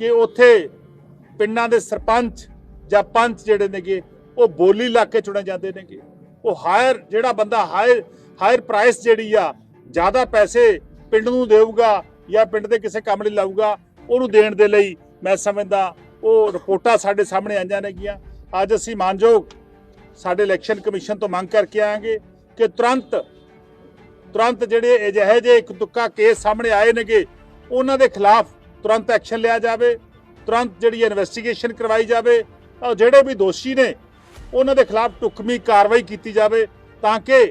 ਕਿ ਉੱਥੇ ਪਿੰਡਾਂ ਦੇ ਸਰਪੰਚ ਜਾਂ ਪੰਚ ਜਿਹੜੇ ਨੇਗੇ, ਉਹ ਬੋਲੀ ਲਾ ਕੇ ਚੁਣੇ ਜਾਂਦੇ ਨੇਗੇ। ਉਹ ਹਾਇਰ, ਜਿਹੜਾ ਬੰਦਾ ਹਾਇਰ ਹਾਇਰ ਪ੍ਰਾਈਸ ਜਿਹੜੀ ਆ, ਜ਼ਿਆਦਾ ਪੈਸੇ ਪਿੰਡ ਨੂੰ ਦੇਊਗਾ ਜਾਂ ਪਿੰਡ ਦੇ ਕਿਸੇ ਕੰਮ ਲਈ ਲਾਊਗਾ, ਉਹਨੂੰ ਦੇਣ ਦੇ ਲਈ ਮੈਂ ਸਮਝਦਾ, ਉਹ ਰਿਪੋਰਟਾਂ ਸਾਡੇ ਸਾਹਮਣੇ ਆਈਆਂ ਨੇਗੀਆਂ। ਅੱਜ ਅਸੀਂ ਮਾਨਯੋਗ ਸਾਡੇ ਇਲੈਕਸ਼ਨ ਕਮਿਸ਼ਨ ਤੋਂ ਮੰਗ ਕਰਕੇ ਆਵਾਂਗੇ ਕਿ ਤੁਰੰਤ ਤੁਰੰਤ ਜਿਹੜੇ ਅਜਿਹੇ ਜਿਹੇ ਇੱਕ ਤੁੱਕਾ ਕੇਸ ਸਾਹਮਣੇ ਆਏ ਨੇਗੇ, ਉਹਨਾਂ ਦੇ ਖਿਲਾਫ ਤੁਰੰਤ ਐਕਸ਼ਨ ਲਿਆ ਜਾਵੇ, ਤੁਰੰਤ ਜਿਹੜੀ ਇਨਵੈਸਟੀਗੇਸ਼ਨ ਕਰਵਾਈ ਜਾਵੇ, ਔਰ ਜਿਹੜੇ ਵੀ ਦੋਸ਼ੀ ਨੇ, ਉਹਨਾਂ ਦੇ ਖਿਲਾਫ ਟੁਕਮੀ ਕਾਰਵਾਈ ਕੀਤੀ ਜਾਵੇ, ਤਾਂ ਕਿ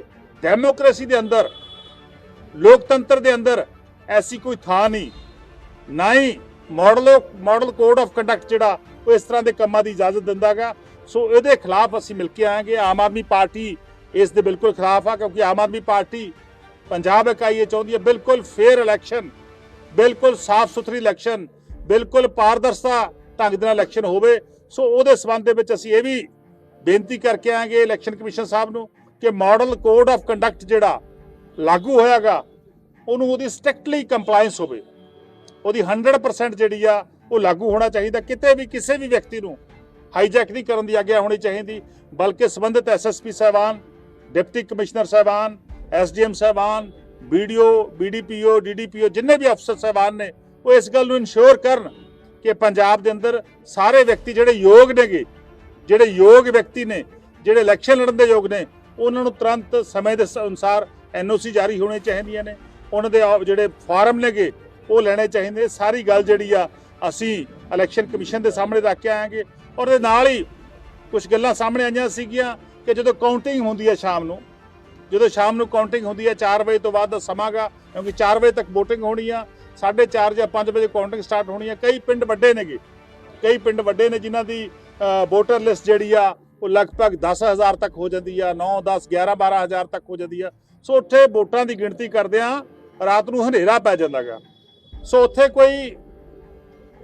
ਡੈਮੋਕ੍ਰੇਸੀ ਦੇ ਅੰਦਰ, ਲੋਕਤੰਤਰ ਦੇ ਅੰਦਰ ਐਸੀ ਕੋਈ ਥਾਂ ਨਹੀਂ। ਨਾ ਹੀ model model code of conduct ਜਿਹੜਾ ਉਹ ਇਸ ਤਰ੍ਹਾਂ ਦੇ ਕੰਮਾਂ ਦੀ ਇਜਾਜ਼ਤ ਦਿੰਦਾਗਾ। ਸੋ ਇਹਦੇ ਖਿਲਾਫ ਅਸੀਂ ਮਿਲ ਕੇ ਆਏਗੇ ਆਮ ਆਦਮੀ ਪਾਰਟੀ ਇਸ ਦੇ ਬਿਲਕੁਲ ਖਿਲਾਫ ਆ, ਕਿਉਂਕਿ ਆਮ ਆਦਮੀ ਪਾਰਟੀ ਪੰਜਾਬ ਇਕਾਈ ਇਹ ਚਾਹੁੰਦੀ ਹੈ। ਬਿਲਕੁਲ ਫੇਅਰ ਇਲੈਕਸ਼ਨ ਬਿਲਕੁਲ ਸਾਫ਼ ਸੁਥਰੀ ਇਲੈਕਸ਼ਨ ਬਿਲਕੁਲ ਪਾਰਦਰਸ਼ਤਾ ਢੰਗ ਦੇ ਨਾਲ ਇਲੈਕਸ਼ਨ ਹੋਵੇ। ਸੋ ਉਹਦੇ ਸਬੰਧ ਦੇ ਵਿੱਚ ਅਸੀਂ ਇਹ ਵੀ ਬੇਨਤੀ ਕਰਕੇ ਆਏਗੇ ਇਲੈਕਸ਼ਨ ਕਮਿਸ਼ਨ ਸਾਹਿਬ ਨੂੰ ਕਿ ਮਾਡਲ ਕੋਡ ਆਫ ਕੰਡਕਟ ਜਿਹੜਾ ਲਾਗੂ ਹੋਇਆਗਾ ਉਹਨੂੰ ਉਹਦੀ ਸਟ੍ਰਿਕਟਲੀ ਕੰਪਲਾਈਂਸ ਹੋਵੇ। ਉਹਦੀ 100% ਜਿਹੜੀ ਆ, ਉਹ ਲਾਗੂ ਹੋਣਾ ਚਾਹੀਦਾ, ਕਿਤੇ ਵੀ ਕਿਸੇ ਵੀ ਵਿਅਕਤੀ ਨੂੰ ਹਾਈਜੈਕ ਨਹੀਂ ਕਰਨ ਦੀ ਆਗਿਆ ਹੋਣੀ ਚਾਹੀਦੀ, ਬਲਕਿ ਸੰਬੰਧਿਤ ਐਸਐਸਪੀ ਸਾਹਿਬਾਨ, ਡਿਪਟੀ ਕਮਿਸ਼ਨਰ ਸਾਹਿਬਾਨ ਐਸਡੀਐਮ ਸਾਹਿਬਾਨ ਵੀਡੀਓ ਬੀਡੀਪੀਓ ਡੀਡੀਪੀਓ ਜਿੰਨੇ ਵੀ ਅਫਸਰ ਸਾਹਿਬਾਨ ਨੇ, ਉਹ ਇਸ ਗੱਲ ਨੂੰ ਇਨਸ਼ੋਰ ਕਰਨ ਕਿ ਪੰਜਾਬ ਦੇ ਅੰਦਰ ਸਾਰੇ ਵਿਅਕਤੀ ਜਿਹੜੇ ਯੋਗ ਨੇਗੇ, ਜਿਹੜੇ ਯੋਗ ਵਿਅਕਤੀ ਨੇ, ਜਿਹੜੇ ਇਲੈਕਸ਼ਨ ਲੜਨ ਦੇ ਯੋਗ ਨੇ, ਉਹਨਾਂ ਨੂੰ ਤੁਰੰਤ ਸਮੇਂ ਦੇ ਸ- ਅਨੁਸਾਰ ਐਨਓਸੀ ਜਾਰੀ ਹੋਣੇ ਚਾਹੀਦੀਆਂ ਨੇ। ਉਹਨਾਂ ਦੇ ਜਿਹੜੇ ਫਾਰਮ ਨੇਗੇ, ਉਹ ਲੈਣੇ ਚਾਹੀਦੇ। ਸਾਰੀ ਗੱਲ ਜਿਹੜੀ ਆ, ਅਸੀਂ ਇਲੈਕਸ਼ਨ ਕਮਿਸ਼ਨ ਦੇ ਸਾਹਮਣੇ ਰੱਖ ਕੇ ਆਏਗੇ ਔਰ ਇਹਦੇ ਨਾਲ ਹੀ ਕੁਝ ਗੱਲਾਂ ਸਾਹਮਣੇ ਆਈਆਂ ਸੀਗੀਆਂ ਕਿ ਜਦੋਂ ਕਾਊਂਟਿੰਗ ਹੁੰਦੀ ਹੈ ਸ਼ਾਮ ਨੂੰ, ਜਦੋਂ ਸ਼ਾਮ ਨੂੰ ਕਾਊਂਟਿੰਗ ਹੁੰਦੀ ਹੈ 4 ਵਜੇ ਤੋਂ ਬਾਅਦ ਦਾ ਸਮਾਂਗਾ ਕਿਉਂਕਿ 4 ਵਜੇ ਤੱਕ VOTING ਹੋਣੀ ਆ 4:30 ਜਾਂ 5 ਵਜੇ ਕਾਊਂਟਿੰਗ ਸਟਾਰਟ ਹੋਣੀ ਆ। ਕਈ ਪਿੰਡ ਵੱਡੇ ਨੇਗੇ, ਕਈ ਪਿੰਡ ਵੱਡੇ ਨੇ ਜਿਨ੍ਹਾਂ ਦੀ ਵੋਟਰ ਲਿਸਟ ਜਿਹੜੀ ਆ, ਉਹ ਲਗਭਗ 10000 ਤੱਕ ਹੋ ਜਾਂਦੀ ਆ 9 10 11 12000 ਤੱਕ ਹੋ ਜਾਂਦੀ ਆ। ਸੋ ਉੱਥੇ ਵੋਟਾਂ ਦੀ ਗਿਣਤੀ ਕਰਦੇ ਆ ਰਾਤ ਨੂੰ ਹਨੇਰਾ ਪੈ ਜਾਂਦਾਗਾ। ਸੋ ਉੱਥੇ ਕੋਈ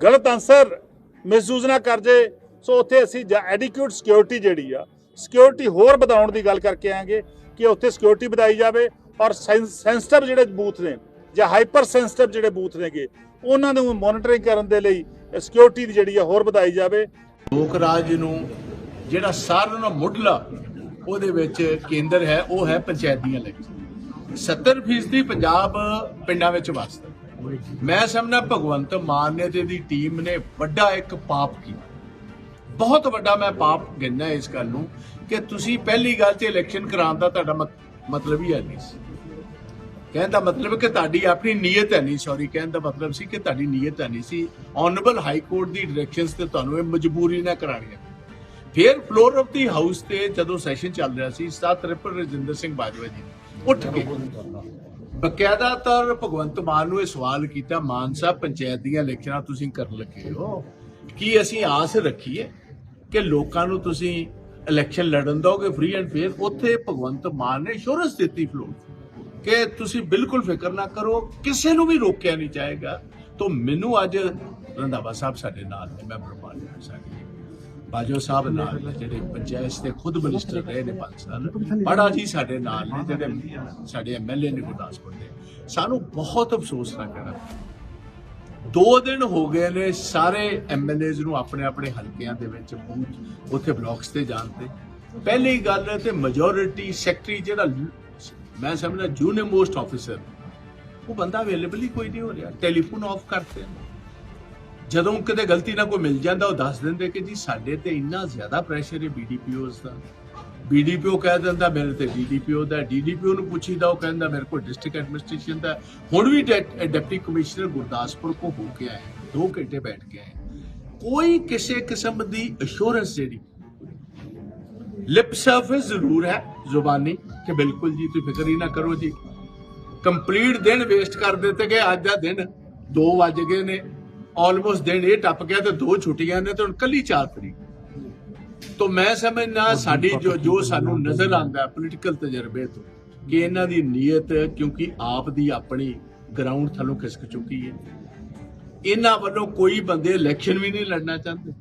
ਗਲਤ ਆਨਸਰ ਮਿਸਯੂਜ਼ ਨਾ ਕਰ ਜੇ, ਸੋ ਉੱਥੇ ਅਸੀਂ ਐਡਿਕੂਟ ਸਿਕਿਉਰਿਟੀ ਜਿਹੜੀ ਆ ਸਿਕਿਉਰਿਟੀ ਹੋਰ ਵਧਾਉਣ ਦੀ ਗੱਲ ਕਰਕੇ ਆਂਗੇ ਕਿ ਉੱਥੇ ਸਿਕਿਉਰਿਟੀ ਵਧਾਈ ਜਾਵੇ ਔਰ ਸੈਂਸਿਟਿਵ ਜਿਹੜੇ ਬੂਥ ਨੇ ਜਾਂ ਹਾਈਪਰ ਸੈਂਸਿਟਿਵ ਜਿਹੜੇ ਬੂਥ ਨੇਗੇ, ਉਹਨਾਂ ਨੂੰ ਮੋਨੀਟਰਿੰਗ ਕਰਨ ਦੇ ਲਈ ਸਿਕਿਉਰਿਟੀ ਦੀ ਜਿਹੜੀ ਆ ਹੋਰ ਵਧਾਈ ਜਾਵੇ। ਲੋਕ ਰਾਜ ਨੂੰ ਜਿਹੜਾ ਸਾਰਿਆਂ ਨਾਲੋਂ ਮੁੱਢਲਾ ਉਹਦੇ ਵਿੱਚ ਕੇਂਦਰ ਹੈ, ਉਹ ਹੈ ਪੰਚਾਇਤੀਆਂ ਇਲੈਕਸ਼ਨ 70% ਪੰਜਾਬ ਪਿੰਡਾਂ ਵਿੱਚ ਵਸਦਾ। ਮੈਂ ਸਮਝਣਾ ਭਗਵੰਤ ਮਾਨ ਨੇ ਤੇ ਦੀ ਟੀਮ ਨੇ ਵੱਡਾ ਇੱਕ ਪਾਪ ਕੀਤਾ। ਬਹੁਤ ਵੱਡਾ ਮੈਂ ਪਾਪ ਗਿਣਨਾ ਇਸ ਗੱਲ ਨੂੰ ਕਿ ਤੁਸੀਂ ਪਹਿਲੀ ਗੱਲ ਤੇ ਇਲੈਕਸ਼ਨ ਕਰਾਉਣ ਦਾ ਤੁਹਾਡਾ ਮਤਲਬ ਹੀ ਹੈ ਨਹੀਂ ਸੀ। ਕਹਿਣ ਦਾ ਮਤਲਬ ਕਿ ਤੁਹਾਡੀ ਆਪਣੀ ਨੀਅਤ ਹੈ ਨਹੀਂ ਸੌਰੀ ਕਹਿਣ ਦਾ ਮਤਲਬ ਸੀ ਕਿ ਤੁਹਾਡੀ ਨੀਅਤ ਹੈ ਨਹੀਂ ਸੀ। ਆਨਰੇਬਲ ਹਾਈ ਕੋਰਟ ਦੀ ਡਾਇਰੈਕਸ਼ਨਸ ਤੇ ਤੁਹਾਨੂੰ ਇਹ ਮਜਬੂਰੀ ਨਾ। ਕਰਾਣੀਆਂ ਫਿਰ ਫਲੋਰ ਆਫ ਦੀ ਹਾਊਸ ਤੇ ਜਦੋਂ ਸੈਸ਼ਨ ਚੱਲ ਰਿਹਾ ਸੀ ਸਤ ਰਿਪਰ ਰਜਿੰਦਰ ਸਿੰਘ ਬਾਜਵਾ ਜੀ ਨੇ ਉੱਠ ਕੇ। ਬਕਾਇਦਾ ਤੌਰ ਭਗਵੰਤ ਮਾਨ ਨੂੰ ਇਹ ਸਵਾਲ ਕੀਤਾ, ਮਾਨ ਸਾਹਿਬ, ਪੰਚਾਇਤ ਦੀਆਂ ਇਲੈਕਸ਼ਨਾਂ ਤੁਸੀਂ ਕਰਨ ਲੱਗੇ ਹੋ। ਕੀ ਅਸੀਂ ਆਸ ਰੱਖੀਏ ਕਿ ਲੋਕਾਂ ਨੂੰ ਤੁਸੀਂ ਇਲੈਕਸ਼ਨ ਲੜਨ ਦੋਗੇ ਫ੍ਰੀ ਐਂਡ ਫੇਅਰ ਉੱਥੇ ਭਗਵੰਤ ਮਾਨ ਨੇ ਇੰਸ਼ੋਰੈਂਸ ਦਿੱਤੀ ਫਲੋਰ ਕਿ ਤੁਸੀਂ ਬਿਲਕੁਲ ਫਿਕਰ ਨਾ ਕਰੋ, ਕਿਸੇ ਨੂੰ ਵੀ ਰੋਕਿਆ ਨਹੀਂ ਜਾਏਗਾ। ਤੋਂ ਮੈਨੂੰ ਅੱਜ ਰੰਧਾਵਾ ਸਾਹਿਬ ਸਾਡੇ ਨਾਲ ਮੈਂਬਰ ਪਾਰਲੀਮੈਂਟ ਸਾਡੇ ਬਾਜੋ ਸਾਹਿਬ ਨਾਲ ਜਿਹੜੇ ਪੰਚਾਇਤ ਦੇ ਖੁਦ ਮਿਨਿਸਟਰ ਰਹੇ ਨੇ ਪੰਜ ਸਾਲ ਬੜਾ ਜੀ ਸਾਡੇ ਨਾਲ ਨੇ, ਜਿਹੜੇ ਸਾਡੇ ਐਮਐਲਏ ਨੇ ਗੁਰਦਾਸਪੁਰ ਦੇ। ਸਾਨੂੰ ਬਹੁਤ ਅਫਸੋਸ ਨਾ ਕਰਾਂ ਦੋ ਦਿਨ ਹੋ ਗਏ ਨੇ, ਸਾਰੇ ਐਮਐਲਏਜ਼ ਨੂੰ ਆਪਣੇ ਆਪਣੇ ਹਲਕਿਆਂ ਦੇ ਵਿੱਚ ਉੱਥੇ ਬਲਾਕਸ ਤੇ ਜਾਣ ਤੇ। ਪਹਿਲੀ ਗੱਲ ਤੇ ਮੈਜੋਰਿਟੀ ਸੈਕਟਰੀ ਜਿਹੜਾ ਮੈਂ ਸਮਝਦਾ ਜੂਨੀਅਰ ਮੋਸਟ ਆਫੀਸਰ ਉਹ ਬੰਦਾ ਅਵੇਲੇਬਲ ਹੀ ਕੋਈ ਨਹੀਂ ਹੋ ਰਿਹਾ। ਟੈਲੀਫੋਨ ਆਫ ਕਰਤੇ ਨੇ। ਜਦੋਂ ਕਿਤੇ ਗਲਤੀ ਨਾਲ ਕੋਈ ਮਿਲ ਜਾਂਦਾ, ਉਹ ਦੱਸ ਦਿੰਦੇ ਕਿ ਜੀ ਸਾਡੇ ਤੇ ਇੰਨਾ ਜ਼ਿਆਦਾ ਪ੍ਰੈਸ਼ਰ ਹੈ ਬੀਡੀਪੀਓਸ ਦਾ। ਬੀਡੀਪੀਓ ਕਹਿ ਦਿੰਦਾ ਮੇਰੇ ਤੇ ਡੀਡੀਪੀਓ ਦਾ ਡੀਡੀਪੀਓ ਨੂੰ ਪੁੱਛੀਦਾ, ਉਹ ਕਹਿੰਦਾ ਮੇਰੇ ਕੋਲ ਡਿਸਟ੍ਰਿਕਟ ਐਡਮਿਨਿਸਟ੍ਰੇਸ਼ਨ ਦਾ। ਹੁਣ ਵੀ ਡੈ- ਡਿਪਟੀ ਕਮਿਸ਼ਨਰ ਗੁਰਦਾਸਪੁਰ ਕੋ ਹੋ ਕੇ ਆਏ ਦੋ ਘੰਟੇ ਬੈਠ ਕੇ ਆਏ ਕੋਈ ਕਿਸੇ ਕਿਸਮ ਦੀ ਅਸ਼ੋਰੈਂਸ ਜਿਹੜੀ ਲਿਪ ਸਰਵਿਸ ਜ਼ਰੂਰ ਹੈ ਜ਼ੁਬਾਨੀ ਕਿ ਬਿਲਕੁਲ ਜੀ, ਤੁਸੀਂ ਫਿਕਰ ਹੀ ਨਾ ਕਰੋ ਜੀ। ਕੰਪਲੀਟ ਦਿਨ ਵੇਸਟ ਕਰ ਦਿੱਤੇ ਗਏ, ਅੱਜ ਦਾ ਦਿਨ 2 ਵੱਜ ਗਏ ਨੇ। ਆਲਮੋਸਟ ਦਿਨ ਇਹ ਟੱਪ ਗਿਆ ਤੇ ਦੋ ਛੁੱਟੀਆਂ ਨੇ ਤੇ ਹੁਣ ਕੱਲੀ 4 ਤਰੀਕ। ਤੋਂ ਮੈਂ ਸਮਝਣਾ ਸਾਡੀ ਜੋ ਜੋ ਸਾਨੂੰ ਨਜ਼ਰ ਆਉਂਦਾ ਪੋਲੀਟੀਕਲ ਤਜਰਬੇ ਤੋਂ ਕਿ ਇਹਨਾਂ ਦੀ ਨੀਅਤ ਕਿਉਂਕਿ ਆਪ ਦੀ ਆਪਣੀ ਗਰਾਊਂਡ ਥੱਲੋਂ ਖਿਸਕ ਚੁੱਕੀ ਹੈ। ਇਹਨਾਂ ਵੱਲੋਂ ਕੋਈ ਬੰਦੇ ਇਲੈਕਸ਼ਨ ਵੀ ਨਹੀਂ ਲੜਨਾ ਚਾਹੁੰਦੇ।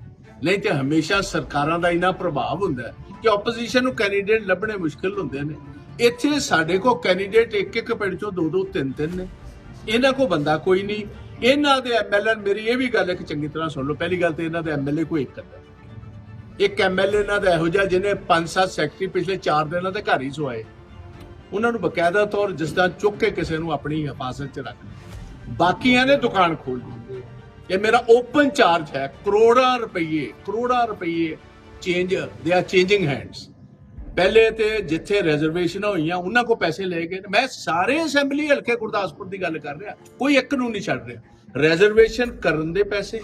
ਨਹੀਂ ਤੇ ਹਮੇਸ਼ਾ ਸਰਕਾਰਾਂ ਦਾ ਇਨਾ ਪ੍ਰਭਾਵ ਹੁੰਦਾ ਕਿ ਆਪੋਜੀਸ਼ਨ ਨੂੰ ਕੈਂਡੀਡੇਟ ਲੱਭਣੇ ਮੁਸ਼ਕਲ ਹੁੰਦੇ ਨੇ। ਇੱਥੇ ਸਾਡੇ ਕੋਲ ਕੈਂਡੀਡੇਟ ਇੱਕ ਇੱਕ ਪਿੰਡ ਚੋਂ ਦੋ ਦੋ ਤਿੰਨ ਤਿੰਨ ਨੇ। ਇਹਨਾਂ ਕੋ ਬੰਦਾ ਕੋਈ ਨਹੀਂ। ਇਹਨਾਂ ਦੇ ਐਮਐਲਏ ਮੇਰੀ ਇਹ ਵੀ ਗੱਲ ਇੱਕ ਚੰਗੀ ਤਰ੍ਹਾਂ ਸੁਣ ਲਓ। ਪਹਿਲੀ ਗੱਲ ਤੇ ਇਹਨਾਂ ਦੇ ਐਮਐਲਏ ਕੋਈ ਇੱਕ ਅੱਧਾ ਇੱਕ ਐਮਐਲਏ ਇਹਨਾਂ ਦਾ ਇਹੋ ਜਿਹਾ ਜਿਹਨੇ ਪੰਜ ਸੱਤ ਸੈਕਟਰੀ ਪਿਛਲੇ 4 ਦਿਨਾਂ ਦੇ ਘਰ ਹੀ ਸੁਆਏ ਉਹਨਾਂ ਨੂੰ ਬਕਾਇਦਾ ਤੌਰ ਜਿਸ ਤਰ੍ਹਾਂ ਚੁੱਕ ਕੇ ਕਿਸੇ ਨੂੰ ਆਪਣੀ ਹਿਫਾਜ਼ਤ 'ਚ ਰੱਖ ਲਿਆ। ਬਾਕੀਆਂ ਨੇ ਦੁਕਾਨ ਖੋਲ ਲਈ ਇਹ ਮੇਰਾ ਓਪਨ ਚਾਰਜ ਹੈ। ਕਰੋੜਾਂ ਰੁਪਏ ਕਰੋੜਾਂ ਰੁਪਏ change they are changing hands ਪਹਿਲੇ ਤੇ ਜਿੱਥੇ ਰਿਜ਼ਰਵੇਸ਼ਨ ਹੋਈਆਂ, ਉਹਨਾਂ ਕੋ ਪੈਸੇ ਲਏ ਗਏ ਮੈਂ ਸਾਰੇ ਅਸੈਂਬਲੀ ਹਲਕੇ ਗੁਰਦਾਸਪੁਰ ਦੀ ਗੱਲ ਕਰ ਰਿਹਾ। ਕੋਈ ਇੱਕ ਨੂੰ ਨਹੀਂ ਛੱਡ ਰਿਹਾ। ਰਿਜ਼ਰਵੇਸ਼ਨ ਕਰਨ ਦੇ ਪੈਸੇ,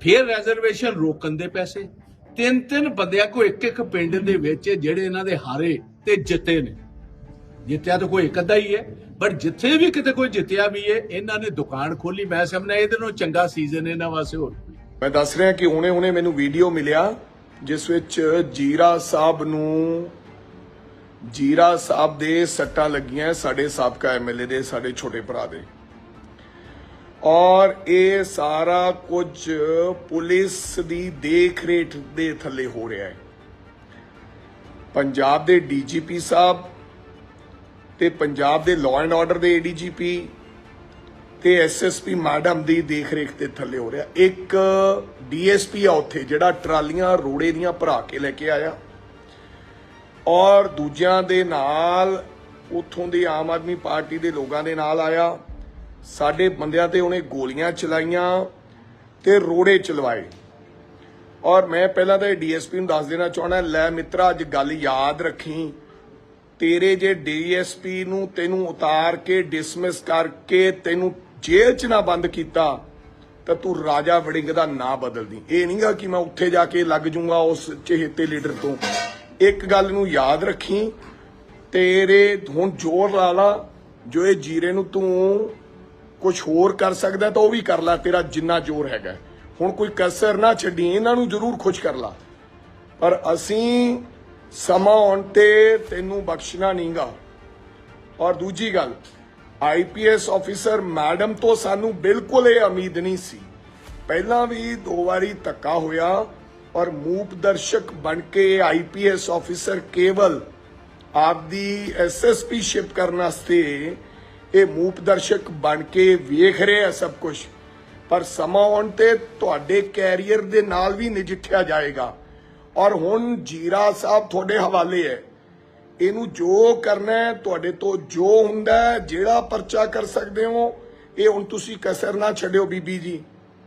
ਫਿਰ ਰਿਜ਼ਰਵੇਸ਼ਨ ਰੋਕਣ ਦੇ ਪੈਸੇ। ਤਿੰਨ ਤਿੰਨ ਬੰਦਿਆਂ ਕੋ ਇੱਕ ਇੱਕ ਪਿੰਡ ਦੇ ਵਿੱਚ ਜਿਹੜੇ ਇਹਨਾਂ ਦੇ ਹਾਰੇ ਤੇ ਜਿੱਤੇ ਨੇ। ਜਿੱਤਿਆ ਤਾਂ ਕੋਈ ਇੱਕ ਅੱਧਾ ਹੀ ਹੈ ਪਰ ਜਿੱਥੇ ਵੀ ਕਿਤੇ ਕੋਈ ਜਿੱਤਿਆ ਵੀ ਹੈ, ਇਹਨਾਂ ਨੇ ਦੁਕਾਨ ਖੋਲੀ ਮੈਂ ਸਮਝਦਾ ਇਹਦੇ ਨੂੰ ਚੰਗਾ ਸੀਜ਼ਨ ਇਹਨਾਂ ਵਾਸਤੇ ਹੋਰ। ਮੈਂ ਦੱਸ ਰਿਹਾ ਕਿ ਹੁਣੇ-ਹੁਣੇ ਮੈਨੂੰ ਵੀਡੀਓ ਮਿਲਿਆ, ਜਿਸ ਵਿੱਚ ਜੀਰਾ ਸਾਹਿਬ ਨੂੰ ਜੀਰਾ ਸਾਹਿਬ ਦੇ ਸੱਟਾਂ ਲੱਗੀਆਂ ਸਾਡੇ ਸਾਬਕਾ ਐਮਐਲਏ ਦੇ, ਸਾਡੇ ਛੋਟੇ ਭਰਾ ਦੇ। ਔਰ ਇਹ ਸਾਰਾ ਕੁਝ ਪੁਲਿਸ ਦੀ ਦੇਖ ਰੇਖ ਦੇ ਥੱਲੇ ਹੋ ਰਿਹਾ ਹੈ। ਪੰਜਾਬ ਦੇ ਡੀਜੀਪੀ ਸਾਹਿਬ ਤੇ ਪੰਜਾਬ ਦੇ ਲਾਅ ਐਂਡ ਆਰਡਰ ਦੇ ਏਡੀਜੀਪੀ ਤੇ ਐਸਐਸਪੀ ਮੈਡਮ ਦੀ ਦੇਖ ਰੇਖ ਤੇ ਥੱਲੇ ਹੋ ਰਿਹਾ। ਇੱਕ ਡੀਐਸਪੀ ਆ ਉੱਥੇ ਜਿਹੜਾ ਟਰਾਲੀਆਂ ਰੋੜੇ ਦੀਆਂ ਭਰਾ ਕੇ ਲੈ ਕੇ ਆਇਆ। ਔਰ ਦੂਜਿਆਂ ਦੇ ਨਾਲ ਉੱਥੋਂ ਦੇ ਆਮ ਆਦਮੀ ਪਾਰਟੀ ਦੇ ਲੋਕਾਂ ਦੇ ਨਾਲ ਆਇਆ। ਸਾਡੇ ਬੰਦਿਆਂ ਤੇ ਉਹਨੇ ਗੋਲੀਆਂ ਚਲਾਈਆਂ ਤੇ ਰੋੜੇ ਚਲਵਾਏ। ਔਰ ਮੈਂ ਪਹਿਲਾਂ ਤਾਂ ਡੀਐਸਪੀ ਨੂੰ ਦੱਸ ਦੇਣਾ ਚਾਹਣਾ ਲੈ ਮਿੱਤਰਾ, ਅੱਜ ਗੱਲ ਯਾਦ ਰੱਖੀ। ਤੇਰੇ ਜੇ ਡੀਐਸਪੀ ਨੂੰ ਤੈਨੂੰ ਉਤਾਰ ਕੇ ਡਿਸਮਿਸ ਕਰਕੇ ਤੈਨੂੰ ਜੇਲ੍ਹ 'ਚ ਨਾ ਬੰਦ ਕੀਤਾ, ਤਾਂ ਤੂੰ ਰਾਜਾ ਵੜਿੰਗ ਦਾ ਨਾਂ ਬਦਲਦੀ ਇਹ ਨਹੀਂਗਾ ਕਿ ਮੈਂ ਉੱਥੇ ਜਾ ਕੇ ਲੱਗ ਜਾਊਂਗਾ ਉਸ ਚਹੇਤੇ ਲੀਡਰ ਤੋਂ। ਇੱਕ ਗੱਲ ਨੂੰ ਯਾਦ ਰੱਖੀ, ਤੇਰੇ ਹੁਣ ਜ਼ੋਰ ਲਾ ਲਾ, ਜੋ ਇਹ ਜੀਰੇ ਨੂੰ ਤੂੰ ਕੁਝ ਹੋਰ ਕਰ ਸਕਦਾ ਤਾਂ ਉਹ ਵੀ ਕਰ ਲੈ, ਤੇਰਾ ਜਿੰਨਾ ਜ਼ੋਰ ਹੈਗਾ ਹੁਣ ਕੋਈ ਕਸਰ ਨਾ ਛੱਡੀ, ਇਹਨਾਂ ਨੂੰ ਜ਼ਰੂਰ ਖੁਸ਼ ਕਰ ਲਾ। ਪਰ ਅਸੀਂ ਸਮਾਂ ਆਉਣ ਤੇ ਤੈਨੂੰ ਬਖਸ਼ਣਾ ਨਹੀਂਗਾ। ਔਰ ਦੂਜੀ ਗੱਲ ਆਈਪੀਐਸ ਆਫੀਸਰ ਮੈਡਮ ਤੋਂ ਸਾਨੂੰ ਬਿਲਕੁਲ ਇਹ ਉਮੀਦ ਨਹੀਂ ਸੀ। ਪਹਿਲਾਂ ਵੀ ਦੋ ਵਾਰੀ ਧੱਕਾ ਹੋਇਆ ਔਰ ਮੂਪ ਦਰਸ਼ਕ ਬਣ ਕੇ ਆਈਪੀਐਸ ਆਫੀਸਰ ਕੇਵਲ ਆਪਦੀ ਐਸਐਸਪੀ ਸ਼ਿਪ ਕਰਨ ਵਾਸਤੇ ਇਹ ਮੂਪ ਦਰਸ਼ਕ ਬਣ ਕੇ ਵੇਖ ਰਹੇ ਆ ਸਭ ਕੁਝ ਪਰ ਸਮਾਂ ਆਉਣ ਤੇ ਤੁਹਾਡੇ ਕੈਰੀਅਰ ਦੇ ਨਾਲ ਵੀ ਨਜਿੱਠਿਆ ਜਾਏਗਾ। ਔਰ ਹੁਣ ਜੀਰਾ ਸਾਹਿਬ ਤੁਹਾਡੇ ਹਵਾਲੇ ਹੈ। ਇਹਨੂੰ ਜੋ ਕਰਨਾ ਹੈ, ਤੁਹਾਡੇ ਤੋਂ ਜੋ ਹੁੰਦਾ ਜਿਹੜਾ ਪਰਚਾ ਕਰ ਸਕਦੇ ਹੋ, ਇਹ ਹੁਣ ਤੁਸੀਂ ਕਸਰ ਨਾ ਛੱਡਿਓ ਬੀਬੀ ਜੀ।